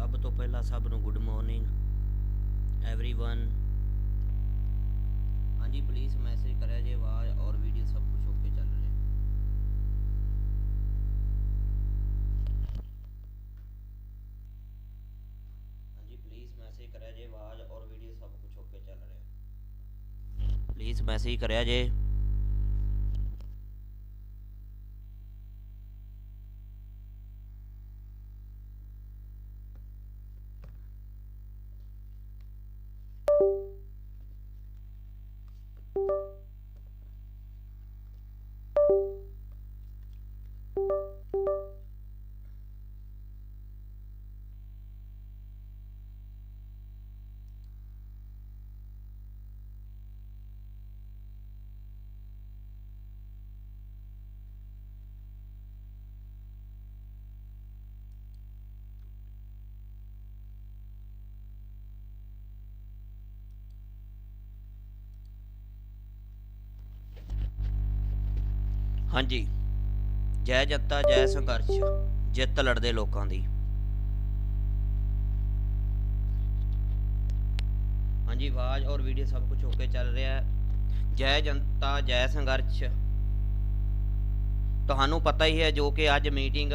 ਸਾਰਿਆਂ ਸਭ ਨੂੰ ਗੁੱਡ ਮਾਰਨਿੰਗ एवरीवन ਹਾਂਜੀ ਪਲੀਜ਼ ਮੈਸੇਜ ਕਰਿਆ ਜੇ ਆਵਾਜ਼ ਔਰ ਵੀਡੀਓ ਸਭ ਕੁਝ ਓਕੇ ਚੱਲ ਰਿਹਾ ਹਾਂਜੀ ਪਲੀਜ਼ ਮੈਸੇਜ ਕਰਿਆ ਜੇ ਆਵਾਜ਼ ਔਰ ਵੀਡੀਓ ਸਭ ਕੁਝ ਓਕੇ ਚੱਲ ਰਿਹਾ ਪਲੀਜ਼ ਮੈਸੇਜ ਕਰਿਆ ਜੇ ਹਾਂਜੀ। ਜੈ ਜਨਤਾ, ਜੈ ਸੰਘਰਸ਼, ਜਿੱਤ ਲੜਦੇ ਲੋਕਾਂ ਦੀ। ਹਾਂਜੀ, ਆਵਾਜ਼ ਔਰ ਵੀਡੀਓ ਸਭ ਕੁਝ ਓਕੇ ਚੱਲ ਰਿਹਾ ਹੈ। ਜੈ ਜਨਤਾ, ਜੈ ਸੰਘਰਸ਼। ਤੁਹਾਨੂੰ ਪਤਾ ਹੀ ਹੈ ਜੋ ਕਿ ਅੱਜ ਮੀਟਿੰਗ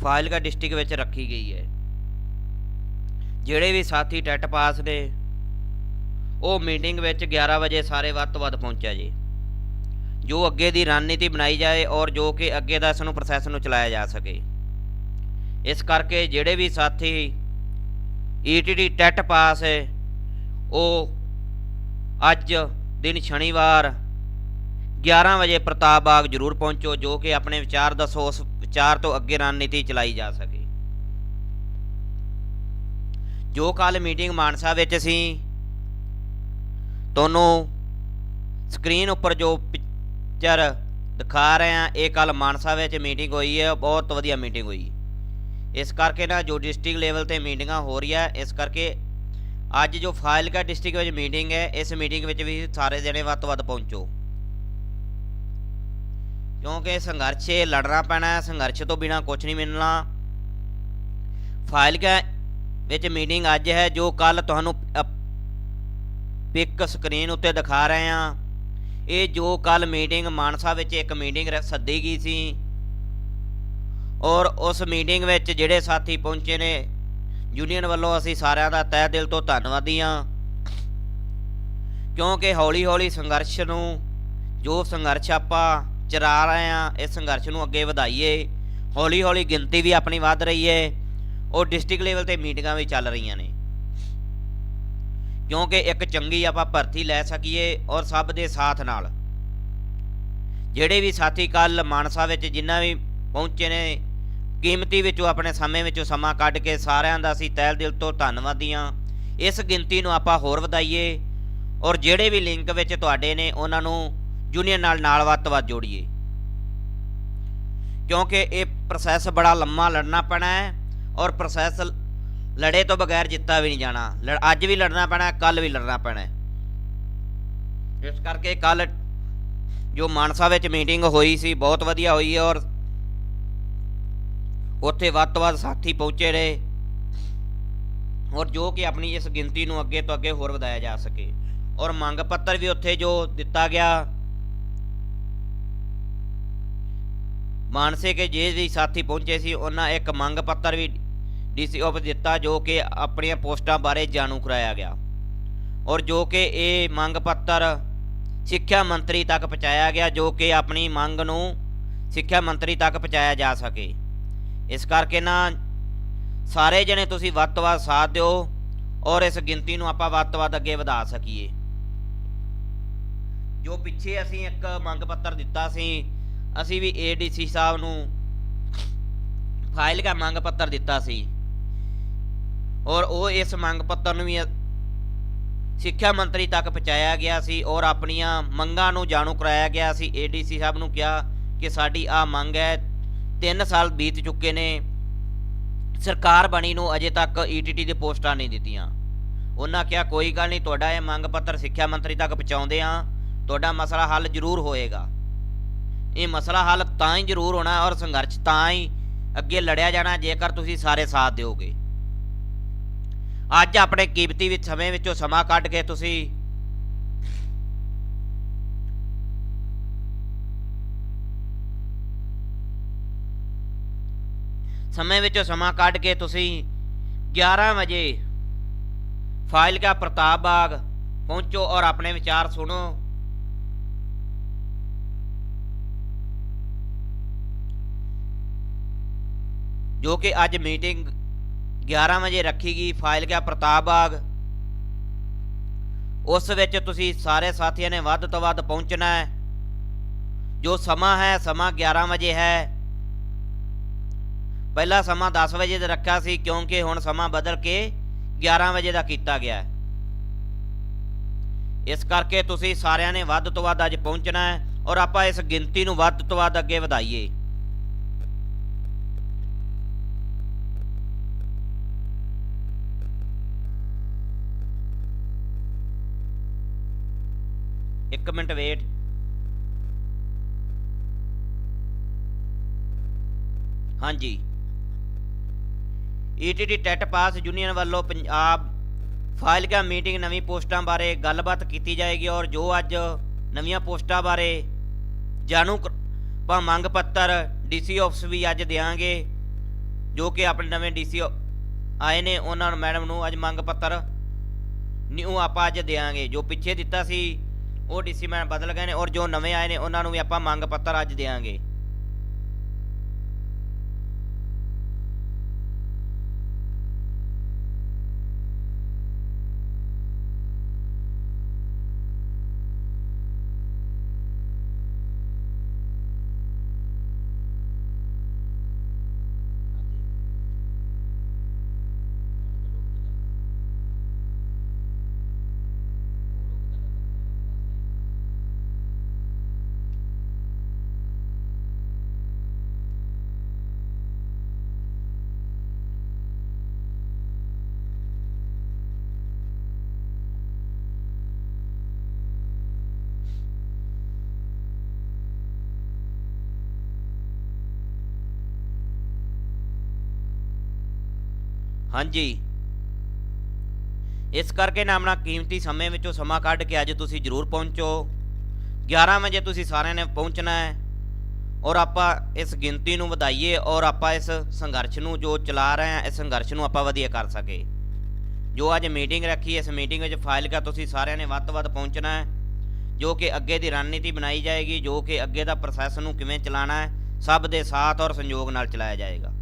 ਫਾਜ਼ਿਲਕਾ ਡਿਸਟ੍ਰਿਕਟ ਵਿੱਚ ਰੱਖੀ ਗਈ ਹੈ। ਜਿਹੜੇ ਵੀ ਸਾਥੀ ਟੈਟ ਪਾਸ ਨੇ, ਉਹ ਮੀਟਿੰਗ ਵਿੱਚ 11 ਵਜੇ ਸਾਰੇ ਵੱਧ ਤੋਂ ਵੱਧ ਪਹੁੰਚਿਆ ਜੀ। ਜੋ ਅੱਗੇ ਦੀ ਰਣਨੀਤੀ ਬਣਾਈ ਜਾਏ ਔਰ ਜੋ ਕਿ ਅੱਗੇ ਦਾ ਇਸ ਨੂੰ ਪ੍ਰੋਸੈਸ ਨੂੰ ਚਲਾਇਆ ਜਾ ਸਕੇ। ਇਸ ਕਰਕੇ ਜਿਹੜੇ ਵੀ ਸਾਥੀ ਈਟੀਟੀ ਟੈਟ ਪਾਸ ਹੈ, ਉਹ ਅੱਜ ਦਿਨ ਸ਼ਨੀਵਾਰ 11 ਵਜੇ ਪ੍ਰਤਾਪ ਬਾਗ ਜ਼ਰੂਰ ਪਹੁੰਚੋ, ਜੋ ਕਿ ਆਪਣੇ ਵਿਚਾਰ ਦੱਸੋ, ਉਸ ਵਿਚਾਰ ਤੋਂ ਅੱਗੇ ਰਣਨੀਤੀ ਚਲਾਈ ਜਾ ਸਕੇ। ਜੋ ਕੱਲ ਮੀਟਿੰਗ ਮਾਨਸਾ ਵਿੱਚ ਸੀ, ਤੁਹਾਨੂੰ ਸਕਰੀਨ ਉੱਪਰ ਜੋ ਪਿਕਚਰ ਦਿਖਾ ਰਹੇ ਆ ਇਹ ਕੱਲ ਮਾਨਸਾ ਵਿੱਚ ਮੀਟਿੰਗ ਹੋਈ ਹੈ। ਬਹੁਤ ਵਧੀਆ ਮੀਟਿੰਗ ਹੋਈ। ਇਸ ਕਰਕੇ ਨਾ ਜੋ ਡਿਸਟ੍ਰਿਕਟ ਲੈਵਲ ਤੇ ਮੀਟਿੰਗਾਂ ਹੋ ਰਹੀਆਂ ਇਸ ਕਰਕੇ ਅੱਜ ਜੋ ਫਾਜ਼ਿਲਕਾ ਡਿਸਟ੍ਰਿਕਟ ਵਿੱਚ ਮੀਟਿੰਗ ਹੈ, ਇਸ ਮੀਟਿੰਗ ਵਿੱਚ ਵੀ ਸਾਰੇ ਜਣੇ ਵੱਧ ਤੋਂ ਵੱਧ ਪਹੁੰਚੋ। ਕਿਉਂਕਿ ਸੰਘਰਸ਼ ਲੜਨਾ ਪੈਣਾ ਸੰਘਰਸ਼ ਤੋਂ ਬਿਨਾ ਕੁਝ ਨਹੀਂ ਮਿਲਣਾ। ਫਾਜ਼ਿਲਕਾ ਵਿੱਚ ਮੀਟਿੰਗ ਅੱਜ ਹੈ, ਜੋ ਕੱਲ ਤੁਹਾਨੂੰ ਪਿਕ ਸਕਰੀਨ ਉੱਤੇ ਦਿਖਾ ਰਹੇ ਹਾਂ। ਇਹ ਜੋ ਕੱਲ ਮੀਟਿੰਗ ਮਾਨਸਾ ਵਿੱਚ ਇੱਕ ਮੀਟਿੰਗ ਰ- ਸੱਦੀ ਗਈ ਸੀ। ਔਰ ਉਸ ਮੀਟਿੰਗ ਵਿੱਚ ਜਿਹੜੇ ਸਾਥੀ ਪਹੁੰਚੇ ਨੇ ਯੂਨੀਅਨ ਵੱਲੋਂ ਅਸੀਂ ਸਾਰਿਆਂ ਦਾ ਤਹਿ ਦਿਲ ਤੋਂ ਧੰਨਵਾਦੀ ਹਾਂ। ਕਿਉਂਕਿ ਹੌਲੀ ਹੌਲੀ ਸੰਘਰਸ਼ ਨੂੰ, ਜੋ ਸੰਘਰਸ਼ ਆਪਾਂ ਚਲਾ ਰਹੇ ਹਾਂ, ਇਸ ਸੰਘਰਸ਼ ਨੂੰ ਅੱਗੇ ਵਧਾਈਏ। ਹੌਲੀ ਹੌਲੀ ਗਿਣਤੀ ਵੀ ਆਪਣੀ ਵੱਧ ਰਹੀ ਹੈ। ਉਹ ਡਿਸਟ੍ਰਿਕਟ ਲੈਵਲ ਤੇ ਮੀਟਿੰਗਾਂ ਵੀ ਚੱਲ ਰਹੀਆਂ ਨੇ। ਕਿਉਂਕਿ ਇੱਕ ਚੰਗੀ ਆਪਾਂ ਭਰਤੀ ਲੈ ਸਕੀਏ ਔਰ ਸਭ ਦੇ ਸਾਥ ਨਾਲ। ਜਿਹੜੇ ਵੀ ਸਾਥੀ ਕੱਲ ਮਾਨਸਾ ਵਿੱਚ ਜਿੰਨਾ ਵੀ ਪਹੁੰਚੇ ਨੇ, ਕੀਮਤੀ ਵਿੱਚੋਂ ਆਪਣੇ ਸਮੇਂ ਵਿੱਚੋਂ ਸਮਾਂ ਕੱਢ ਕੇ ਸਾਰਿਆਂ ਦਾ ਅਸੀਂ ਤਹਿ ਦਿਲ ਤੋਂ ਧੰਨਵਾਦੀ ਹਾਂ। ਇਸ ਗਿਣਤੀ ਨੂੰ ਆਪਾਂ ਹੋਰ ਵਧਾਈਏ ਔਰ ਜਿਹੜੇ ਵੀ ਲਿੰਕ ਵਿੱਚ ਤੁਹਾਡੇ ਨੇ, ਉਹਨਾਂ ਨੂੰ ਯੂਨੀਅਨ ਨਾਲ ਨਾਲ ਵੱਧ ਤੋਂ ਵੱਧ ਜੋੜੀਏ। ਕਿਉਂਕਿ ਇਹ ਪ੍ਰੋਸੈਸ ਬੜਾ ਲੰਮਾ ਲੜਨਾ ਪੈਣਾ ਹੈ ਔਰ ਪ੍ਰੋਸੈਸ ਲੜੇ ਤੋਂ ਬਗੈਰ ਜਿੱਤਾ ਵੀ ਨਹੀਂ ਜਾਣਾ। ਲੜ- ਅੱਜ ਵੀ ਲੜਨਾ ਪੈਣਾ ਕੱਲ ਵੀ ਲੜਨਾ ਪੈਣਾ। ਇਸ ਕਰਕੇ ਕੱਲ ਜੋ ਮਾਨਸਾ ਵਿੱਚ ਮੀਟਿੰਗ ਹੋਈ ਸੀ, ਬਹੁਤ ਵਧੀਆ ਹੋਈ ਹੈ ਔਰ ਉੱਥੇ ਵੱਧ ਤੋਂ ਵੱਧ ਸਾਥੀ ਪਹੁੰਚੇ ਰਹੇ ਔਰ ਜੋ ਕਿ ਆਪਣੀ ਇਸ ਗਿਣਤੀ ਨੂੰ ਅੱਗੇ ਤੋਂ ਅੱਗੇ ਹੋਰ ਵਧਾਇਆ ਜਾ ਸਕੇ। ਔਰ ਮੰਗ ਪੱਤਰ ਵੀ ਉੱਥੇ ਜੋ ਦਿੱਤਾ ਗਿਆ, ਮਾਨਸੇ ਕੇ ਜੇ ਵੀ ਸਾਥੀ ਪਹੁੰਚੇ ਸੀ, ਉਹਨਾਂ ਇੱਕ ਮੰਗ ਪੱਤਰ ਵੀ ਡੀਸੀ ਆਫਿਸ ਦਿੱਤਾ ਜੋ ਕਿ ਆਪਣੀਆਂ ਪੋਸਟਾਂ ਬਾਰੇ ਜਾਣੂ ਕਰਾਇਆ ਗਿਆ ਔਰ ਜੋ ਕਿ ਇਹ ਮੰਗ ਪੱਤਰ ਸਿੱਖਿਆ ਮੰਤਰੀ ਤੱਕ ਪਹੁੰਚਾਇਆ ਗਿਆ ਜੋ ਕਿ ਆਪਣੀ ਮੰਗ ਨੂੰ ਸਿੱਖਿਆ ਮੰਤਰੀ ਤੱਕ ਪਹੁੰਚਾਇਆ ਜਾ ਸਕੇ। ਇਸ ਕਰਕੇ ਨਾ ਸਾਰੇ ਜਣੇ ਤੁਸੀਂ ਵੱਧ ਤੋਂ ਵੱਧ ਸਾਥ ਦਿਓ ਔਰ ਇਸ ਗਿਣਤੀ ਨੂੰ ਆਪਾਂ ਵੱਧ ਤੋਂ ਵੱਧ ਅੱਗੇ ਵਧਾ ਸਕੀਏ। ਜੋ ਪਿੱਛੇ ਅਸੀਂ ਇੱਕ ਮੰਗ ਪੱਤਰ ਦਿੱਤਾ ਸੀ, ਅਸੀਂ ਵੀ ਏਡੀਸੀ ਸਾਹਿਬ ਨੂੰ ਫਾਈਲ ਦਾ ਮੰਗ ਪੱਤਰ ਦਿੱਤਾ ਸੀ। ਔਰ ਉਹ ਇਸ ਮੰਗ ਪੱਤਰ ਨੂੰ ਵੀ ਸਿੱਖਿਆ ਮੰਤਰੀ ਤੱਕ ਪਹੁੰਚਾਇਆ ਗਿਆ ਸੀ ਔਰ ਆਪਣੀਆਂ ਮੰਗਾਂ ਨੂੰ ਜਾਣੂ ਕਰਾਇਆ ਗਿਆ ਸੀ। ਏਡੀਸੀ ਸਾਹਿਬ ਨੂੰ ਕਿਹਾ ਕਿ ਸਾਡੀ ਆ ਮੰਗ ਹੈ। 3 ਸਾਲ ਬੀਤ ਚੁੱਕੇ ਨੇ। ਸਰਕਾਰ ਬਣੀ ਨੂੰ ਅਜੇ ਤੱਕ ਈਟੀਟੀ ਦੇ ਪੋਸਟਾਂ ਨਹੀਂ ਦਿੱਤੀਆਂ। ਉਹਨਾਂ ਕਿਹਾ, ਕੋਈ ਗੱਲ ਨਹੀਂ, ਤੁਹਾਡਾ ਇਹ ਮੰਗ ਪੱਤਰ ਸਿੱਖਿਆ ਮੰਤਰੀ ਤੱਕ ਪਹੁੰਚਾਉਂਦੇ ਆ ਤੁਹਾਡਾ ਮਸਲਾ ਹੱਲ ਜ਼ਰੂਰ ਹੋਏਗਾ। ਇਹ ਮਸਲਾ ਹੱਲ ਤਾਂ ਹੀ ਜ਼ਰੂਰ ਹੋਣਾ ਔਰ ਸੰਘਰਸ਼ ਤਾਂ ਹੀ ਅੱਗੇ ਲੜਿਆ ਜਾਣਾ ਜੇਕਰ ਤੁਸੀਂ ਸਾਰੇ ਸਾਥ ਦਿਓਗੇ। ਅੱਜ ਆਪਣੇ ਕੀਮਤੀ ਵਿੱਚ ਸਮੇਂ ਵਿੱਚੋਂ ਸਮਾਂ ਕੱਢ ਕੇ ਤੁਸੀਂ ਸਮੇਂ ਵਿੱਚੋਂ ਸਮਾਂ ਕੱਢ ਕੇ ਤੁਸੀਂ 11 ਵਜੇ ਫਾਈਲ ਕਾ ਪ੍ਰਤਾਪ ਬਾਗ ਪਹੁੰਚੋ ਔਰ ਆਪਣੇ ਵਿਚਾਰ ਸੁਣੋ। ਜੋ ਕਿ ਅੱਜ ਮੀਟਿੰਗ 11 ਵਜੇ ਰੱਖੀ ਗਈ ਫਾਈਲ ਗਿਆ ਪ੍ਰਤਾਪ ਬਾਗ। ਉਸ ਵਿੱਚ ਤੁਸੀਂ ਸਾਰੇ ਸਾਥੀਆਂ ਨੇ ਵੱਧ ਤੋਂ ਵੱਧ ਪਹੁੰਚਣਾ ਹੈ। ਜੋ ਸਮਾਂ ਹੈ, ਸਮਾਂ 11 ਵਜੇ ਹੈ। ਪਹਿਲਾ ਸਮਾਂ 10 ਵਜੇ ਦਾ ਰੱਖਿਆ ਸੀ, ਕਿਉਂਕਿ ਹੁਣ ਸਮਾਂ ਬਦਲ ਕੇ 11 ਵਜੇ ਦਾ ਕੀਤਾ ਗਿਆ ਹੈ। ਇਸ ਕਰਕੇ ਤੁਸੀਂ ਸਾਰਿਆਂ ਨੇ ਵੱਧ ਤੋਂ ਵੱਧ ਅੱਜ ਪਹੁੰਚਣਾ ਹੈ ਔਰ ਆਪਾਂ ਇਸ ਗਿਣਤੀ ਨੂੰ ਵੱਧ ਤੋਂ ਵੱਧ ਅੱਗੇ ਵਧਾਈਏ। ਇੱਕ ਮਿੰਟ ਵੇਟ। ਹਾਂਜੀ। ਈਟੀਟੀ ਟੈਟ ਪਾਸ ਯੂਨੀਅਨ ਵੱਲੋਂ ਪੰਜਾਬ ਫਾਈਲ ਕਾ ਮੀਟਿੰਗ ਨਵੀਂ ਪੋਸਟਾਂ ਬਾਰੇ ਗੱਲਬਾਤ ਕੀਤੀ ਜਾਏਗੀ ਔਰ ਜੋ ਅੱਜ ਨਵੀਆਂ ਪੋਸਟਾਂ ਬਾਰੇ ਜਾਣੂ ਕ- ਆਪਾਂ ਮੰਗ ਪੱਤਰ ਡੀਸੀ ਆਫਿਸ ਵੀ ਅੱਜ ਦੇਾਂਗੇ ਜੋ ਕਿ ਆਪਣੇ ਨਵੇਂ ਡੀਸੀ ਆਏ ਨੇ ਉਹਨਾਂ ਨੂੰ ਮੈਡਮ ਨੂੰ ਅੱਜ ਮੰਗ ਪੱਤਰ ਨਿਊ ਆਪਾਂ ਅੱਜ ਦੇਾਂਗੇ ਜੋ ਪਿੱਛੇ ਦਿੱਤਾ ਸੀ ਉਹ ਡੀਸੀ ਮੈਡਮ ਬਦਲ ਗਏ ਨੇ ਔਰ ਜੋ ਨਵੇਂ ਆਏ ਨੇ, ਉਹਨਾਂ ਨੂੰ ਵੀ ਆਪਾਂ ਮੰਗ ਪੱਤਰ ਅੱਜ ਦੇਾਂਗੇ ਹਾਂਜੀ। ਇਸ ਕਰਕੇ ਨਾ ਆਪਣਾ ਕੀਮਤੀ ਸਮੇਂ ਵਿੱਚੋਂ ਸਮਾਂ ਕੱਢ ਕੇ ਅੱਜ ਤੁਸੀਂ ਜ਼ਰੂਰ ਪਹੁੰਚੋ। 11 ਵਜੇ ਤੁਸੀਂ ਸਾਰਿਆਂ ਨੇ ਪਹੁੰਚਣਾ ਹੈ ਔਰ ਆਪਾਂ ਇਸ ਗਿਣਤੀ ਨੂੰ ਵਧਾਈਏ ਔਰ ਆਪਾਂ ਇਸ ਸੰਘਰਸ਼ ਨੂੰ ਜੋ ਚਲਾ ਰਹੇ ਹਾਂ, ਇਸ ਸੰਘਰਸ਼ ਨੂੰ ਆਪਾਂ ਵਧੀਆ ਕਰ ਸਕੇ। ਜੋ ਅੱਜ ਮੀਟਿੰਗ ਰੱਖੀ, ਇਸ ਮੀਟਿੰਗ ਵਿੱਚ ਫਾਈਲ ਕਾ ਤੁਸੀਂ ਸਾਰਿਆਂ ਨੇ ਵੱਧ ਤੋਂ ਵੱਧ ਪਹੁੰਚਣਾ ਹੈ। ਜੋ ਕਿ ਅੱਗੇ ਦੀ ਰਣਨੀਤੀ ਬਣਾਈ ਜਾਏਗੀ, ਜੋ ਕਿ ਅੱਗੇ ਦਾ ਪ੍ਰੋਸੈਸ ਨੂੰ ਕਿਵੇਂ ਚਲਾਉਣਾ ਹੈ, ਸਭ ਦੇ ਸਾਥ ਔਰ ਸੰਯੋਗ ਨਾਲ ਚਲਾਇਆ ਜਾਏਗਾ।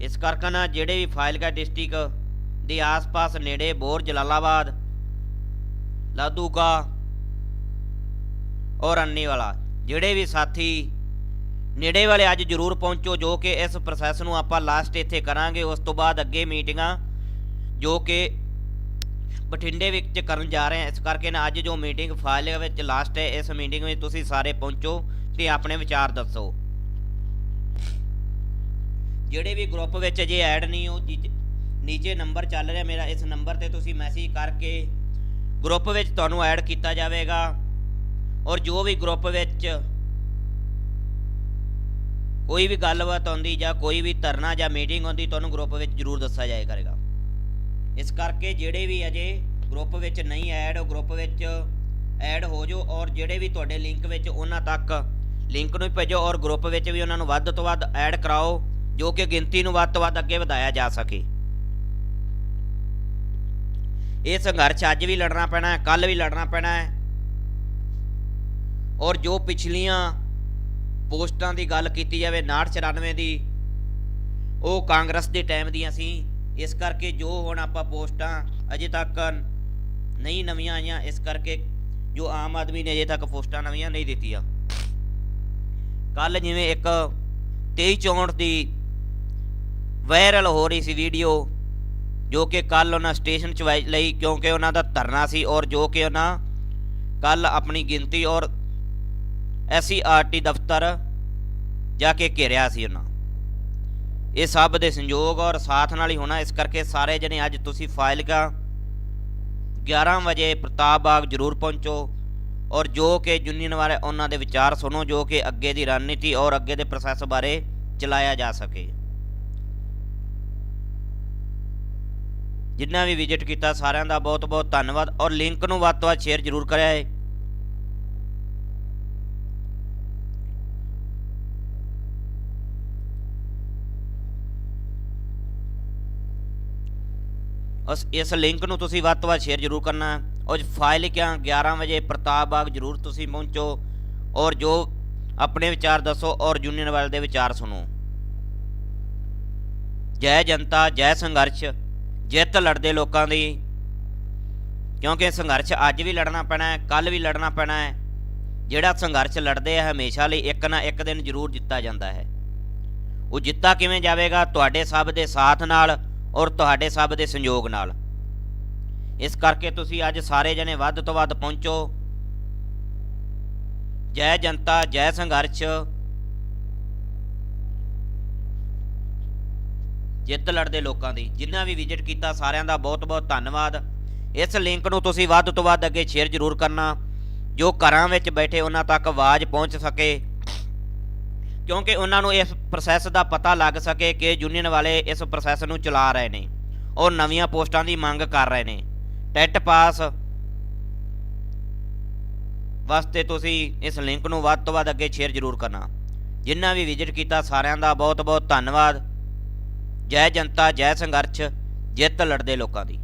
ਇਸ ਕਰਕੇ ਨਾ ਜਿਹੜੇ ਵੀ ਫਾਜ਼ਿਲਕਾ ਡਿਸਟ੍ਰਿਕਟ ਦੇ ਆਸ-ਪਾਸ ਨੇੜੇ ਬੋਰ ਜਲਾਲਾਬਾਦ, ਲਾਦੂਕਾ ਔਰ ਅੰਨੀ ਵਾਲਾ ਜਿਹੜੇ ਵੀ ਸਾਥੀ ਨੇੜੇ ਵਾਲੇ ਅੱਜ ਜ਼ਰੂਰ ਪਹੁੰਚੋ ਜੋ ਕਿ ਇਸ ਪ੍ਰੋਸੈਸ ਨੂੰ ਆਪਾਂ ਲਾਸਟ ਇੱਥੇ ਕਰਾਂਗੇ। ਉਸ ਤੋਂ ਬਾਅਦ ਅੱਗੇ ਮੀਟਿੰਗਾਂ ਜੋ ਕਿ ਬਠਿੰਡੇ ਵਿੱਚ ਕਰਨ ਜਾ ਰਹੇ ਹਾਂ। ਇਸ ਕਰਕੇ ਨਾ ਅੱਜ ਜੋ ਮੀਟਿੰਗ ਫਾਜ਼ਿਲਕਾ ਵਿੱਚ ਲਾਸਟ ਹੈ, ਇਸ ਮੀਟਿੰਗ ਵਿੱਚ ਤੁਸੀਂ ਸਾਰੇ ਪਹੁੰਚੋ ਤੇ ਆਪਣੇ ਵਿਚਾਰ ਦੱਸੋ। ਜਿਹੜੇ ਵੀ ਗਰੁੱਪ ਵਿੱਚ ਅਜੇ ਐਡ ਨਹੀਂ ਹੋ ਨੀਚੇ- ਨੀਚੇ ਨੰਬਰ ਚੱਲ ਰਿਹਾ ਮੇਰਾ, ਇਸ ਨੰਬਰ ਤੇ ਤੁਸੀਂ ਮੈਸੇਜ ਕਰਕੇ ਗਰੁੱਪ ਵਿੱਚ ਤੁਹਾਨੂੰ ਐਡ ਕੀਤਾ ਜਾਵੇਗਾ। ਔਰ ਜੋ ਵੀ ਗਰੁੱਪ ਵਿੱਚ ਕੋਈ ਵੀ ਗੱਲਬਾਤ ਆਉਂਦੀ ਜਾਂ ਕੋਈ ਵੀ ਧਰਨਾ ਜਾਂ ਮੀਟਿੰਗ ਆਉਂਦੀ, ਤੁਹਾਨੂੰ ਗਰੁੱਪ ਵਿੱਚ ਜ਼ਰੂਰ ਦੱਸਿਆ ਜਾਇਆ ਕਰੇਗਾ। ਇਸ ਕਰਕੇ ਜਿਹੜੇ ਵੀ ਅਜੇ ਗਰੁੱਪ ਵਿੱਚ ਨਹੀਂ ਐਡ ਉਹ ਗਰੁੱਪ ਵਿੱਚ ਐਡ ਹੋ ਜਾਓ ਔਰ ਜਿਹੜੇ ਵੀ ਤੁਹਾਡੇ ਲਿੰਕ ਵਿੱਚ ਉਹਨਾਂ ਤੱਕ ਲਿੰਕ ਨੂੰ ਭੇਜੋ ਔਰ ਗਰੁੱਪ ਵਿੱਚ ਵੀ ਉਹਨਾਂ ਨੂੰ ਵੱਧ ਤੋਂ ਵੱਧ ਐਡ ਕਰਾਓ। ਜੋ ਕਿ ਗਿਣਤੀ ਨੂੰ ਵੱਧ ਤੋਂ ਵੱਧ ਅੱਗੇ ਵਧਾਇਆ ਜਾ ਸਕੇ। ਇਹ ਸੰਘਰਸ਼ ਅੱਜ ਵੀ ਲੜਨਾ ਪੈਣਾ ਹੈ ਕੱਲ ਵੀ ਲੜਨਾ ਪੈਣਾ ਹੈ। ਔਰ ਜੋ ਪਿਛਲੀਆਂ ਪੋਸਟਾਂ ਦੀ ਗੱਲ ਕੀਤੀ ਜਾਵੇ 5994 ਦੀ, ਉਹ ਕਾਂਗਰਸ ਦੇ ਟਾਈਮ ਦੀਆਂ ਸੀ। ਇਸ ਕਰਕੇ ਜੋ ਹੁਣ ਆਪਾਂ ਪੋਸਟਾਂ ਅਜੇ ਤੱਕ ਨਹੀਂ ਨਵੀਆਂ ਆਈਆਂ, ਇਸ ਕਰਕੇ ਜੋ ਆਮ ਆਦਮੀ ਨੇ ਅਜੇ ਤੱਕ ਪੋਸਟਾਂ ਨਵੀਆਂ ਨਹੀਂ ਦਿੱਤੀਆਂ। ਕੱਲ ਜਿਵੇਂ ਇੱਕ 2364 ਦੀ ਵਾਇਰਲ ਹੋ ਰਹੀ ਸੀ ਵੀਡੀਓ ਜੋ ਕਿ ਕੱਲ ਉਹਨਾਂ ਸਟੇਸ਼ਨ ਚ ਵਾਈ- ਲਈ ਕਿਉਂਕਿ ਉਹਨਾਂ ਦਾ ਧਰਨਾ ਸੀ ਔਰ ਜੋ ਕਿ ਉਹਨਾਂ ਕੱਲ ਆਪਣੀ ਗਿਣਤੀ ਔਰ ਐਸਸੀਆਰਟੀ ਦਫ਼ਤਰ ਜਾ ਕੇ ਘੇਰਿਆ ਸੀ ਉਹਨਾਂ। ਇਹ ਸਭ ਦੇ ਸੰਯੋਗ ਔਰ ਸਾਥ ਨਾਲ ਹੀ ਹੋਣਾ, ਇਸ ਕਰਕੇ ਸਾਰੇ ਜਣੇ ਅੱਜ ਤੁਸੀਂ ਫਾਈਲ ਕਾ 11 ਵਜੇ ਪ੍ਰਤਾਪ ਬਾਗ ਜ਼ਰੂਰ ਪਹੁੰਚੋ ਔਰ ਜੋ ਕਿ ਯੂਨੀਅਨ ਬਾਰੇ ਉਹਨਾਂ ਦੇ ਵਿਚਾਰ ਸੁਣੋ, ਜੋ ਕਿ ਅੱਗੇ ਦੀ ਰਣਨੀਤੀ ਔਰ ਅੱਗੇ ਦੇ ਪ੍ਰੋਸੈਸ ਬਾਰੇ ਚਲਾਇਆ ਜਾ ਸਕੇ। ਜਿਨ੍ਹਾਂ ਵੀ ਵਿਜ਼ਿਟ ਕੀਤਾ, ਸਾਰਿਆਂ ਦਾ ਬਹੁਤ ਬਹੁਤ ਧੰਨਵਾਦ ਔਰ ਲਿੰਕ ਨੂੰ ਵੱਧ ਤੋਂ ਵੱਧ ਸ਼ੇਅਰ ਜ਼ਰੂਰ ਕਰਿਆ ਹੈ ਉਸ, ਇਸ ਲਿੰਕ ਨੂੰ ਤੁਸੀਂ ਵੱਧ ਤੋਂ ਵੱਧ ਸ਼ੇਅਰ ਜ਼ਰੂਰ ਕਰਨਾ। ਔਰ ਫਾਈਲ ਕਿਆ 11 ਵਜੇ ਪ੍ਰਤਾਪ ਬਾਗ ਜ਼ਰੂਰ ਤੁਸੀਂ ਪਹੁੰਚੋ ਔਰ ਜੋ ਆਪਣੇ ਵਿਚਾਰ ਦੱਸੋ ਔਰ ਯੂਨੀਅਨ ਵਾਲੇ ਦੇ ਵਿਚਾਰ ਸੁਣੋ। ਜੈ ਜਨਤਾ, ਜੈ ਸੰਘਰਸ਼। ਜਿੱਤ ਲੜਦੇ ਲੋਕਾਂ ਦੀ। ਕਿਉਂਕਿ ਸੰਘਰਸ਼ ਅੱਜ ਵੀ ਲੜਨਾ ਪੈਣਾ ਹੈ ਕੱਲ ਵੀ ਲੜਨਾ ਪੈਣਾ ਹੈ। ਜਿਹੜਾ ਸੰਘਰਸ਼ ਲੜਦੇ ਆ, ਹਮੇਸ਼ਾ ਲਈ ਇੱਕ ਨਾ ਇੱਕ ਦਿਨ ਜ਼ਰੂਰ ਜਿੱਤਾ ਜਾਂਦਾ ਹੈ। ਉਹ ਜਿੱਤਾ ਕਿਵੇਂ ਜਾਵੇਗਾ? ਤੁਹਾਡੇ ਸਭ ਦੇ ਸਾਥ ਨਾਲ ਔਰ ਤੁਹਾਡੇ ਸਭ ਦੇ ਸੰਯੋਗ ਨਾਲ। ਇਸ ਕਰਕੇ ਤੁਸੀਂ ਅੱਜ ਸਾਰੇ ਜਣੇ ਵੱਧ ਤੋਂ ਵੱਧ ਪਹੁੰਚੋ। ਜੈ ਜਨਤਾ, ਜੈ ਸੰਘਰਸ਼। ਜਿੱਤ ਲੜਦੇ ਲੋਕਾਂ ਦੀ। ਜਿਨ੍ਹਾਂ ਵੀ ਵਿਜ਼ਿਟ ਕੀਤਾ, ਸਾਰਿਆਂ ਦਾ ਬਹੁਤ ਬਹੁਤ ਧੰਨਵਾਦ। ਇਸ ਲਿੰਕ ਨੂੰ ਤੁਸੀਂ ਵੱਧ ਤੋਂ ਵੱਧ ਅੱਗੇ ਸ਼ੇਅਰ ਜ਼ਰੂਰ ਕਰਨਾ, ਜੋ ਘਰਾਂ ਵਿੱਚ ਬੈਠੇ ਉਹਨਾਂ ਤੱਕ ਆਵਾਜ਼ ਪਹੁੰਚ ਸਕੇ। ਕਿਉਂਕਿ ਉਹਨਾਂ ਨੂੰ ਇਸ ਪ੍ਰੋਸੈਸ ਦਾ ਪਤਾ ਲੱਗ ਸਕੇ ਕਿ ਯੂਨੀਅਨ ਵਾਲੇ ਇਸ ਪ੍ਰੋਸੈਸ ਨੂੰ ਚਲਾ ਰਹੇ ਨੇ। ਔਰ ਨਵੀਆਂ ਪੋਸਟਾਂ ਦੀ ਮੰਗ ਕਰ ਰਹੇ ਨੇ। ਟੈਟ ਪਾਸ ਵਾਸਤੇ ਤੁਸੀਂ ਇਸ ਲਿੰਕ ਨੂੰ ਵੱਧ ਤੋਂ ਵੱਧ ਅੱਗੇ ਸ਼ੇਅਰ ਜ਼ਰੂਰ ਕਰਨਾ। ਜਿਨ੍ਹਾਂ ਵੀ ਵਿਜ਼ਿਟ ਕੀਤਾ, ਸਾਰਿਆਂ ਦਾ ਬਹੁਤ ਬਹੁਤ ਧੰਨਵਾਦ। ਜੈ ਜਨਤਾ ਜੈ ਸੰਘਰਸ਼ ਜਿੱਤ ਲੜਦੇ ਲੋਕਾਂ ਦੀ।